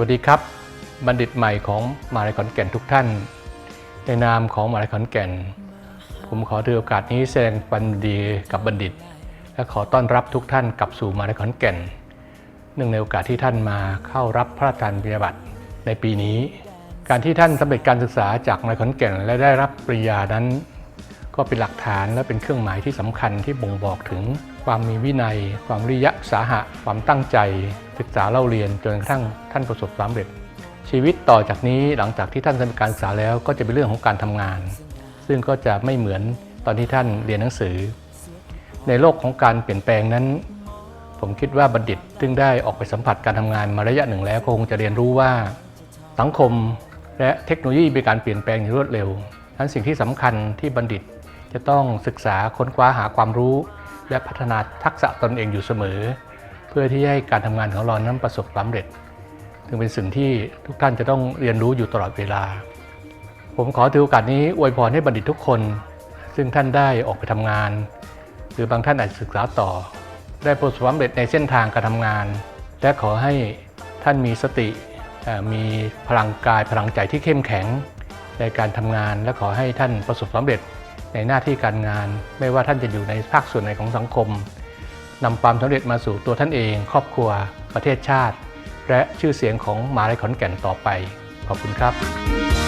วัสดีครับ บัณฑิตใหม่ของมหาลัยขอนแก่นทุกท่าน ในนามของมหาลัยขอนแก่น ผมขอถือโอกาสนี้แสดงความดีกับบัณฑิต และขอต้อนรับทุกท่านกลับสู่มหาลัยขอนแก่นเนื่องในโอกาสที่ท่านมาเข้ารับพระราชทานปริญญาบัตรในปีนี้ การที่ท่านสำเร็จการศึกษาจากมหาลัยขอนแก่น และได้รับปริญญานั้น ก็เป็นหลักฐานและเป็นเครื่องหมายที่สำคัญที่บ่งบอกถึง ความมีวินัย ความริยะสาหะ ความตั้งใจ ศึกษาเล่าเรียนจนกระทั่งท่านประสบความสำเร็จ ชีวิตต่อจากนี้หลังจากที่ท่านสำเร็จการศึกษาแล้วก็จะเป็นเรื่องของการทำงาน ซึ่งก็จะไม่เหมือนตอนที่ท่านเรียนหนังสือ ในโลกของการเปลี่ยนแปลงนั้น ผมคิดว่าบัณฑิตซึ่งได้ออกไปสัมผัสการทำงานมาระยะหนึ่งแล้วก็คงจะเรียนรู้ว่าสังคมและเทคโนโลยีมีการเปลี่ยนแปลงอย่างรวดเร็วทั้นสิ่งที่สำคัญที่บัณฑิตจะต้องศึกษาค้นคว้าหาความรู้ และพัฒนาทักษะตนเองอยู่เสมอ เพื่อที่ให้การทำงานของเรานั้นประสบความสำเร็จซึ่งเป็นสิ่งที่ทุกท่านจะต้องเรียนรู้อยู่ตลอดเวลา ผมขอถือโอกาสนี้อวยพรให้บัณฑิตทุกคน ซึ่งท่านได้ออกไปทำงาน หรือบางท่านอาจศึกษาต่อ ได้ประสบความสำเร็จในเส้นทางการทำงาน และขอให้ท่านมีสติมีพลังกายพลังใจที่เข้มแข็งในการทำงานและขอให้ท่านประสบความสำเร็จ ในหน้าที่การงาน ไม่ว่าท่านจะอยู่ในภาคส่วนไหนของสังคมนำความสำเร็จมาสู่ตัวท่านเอง ครอบครัว ประเทศชาติ และชื่อเสียงของมหาลัยขอนแก่นต่อไป ขอบคุณครับ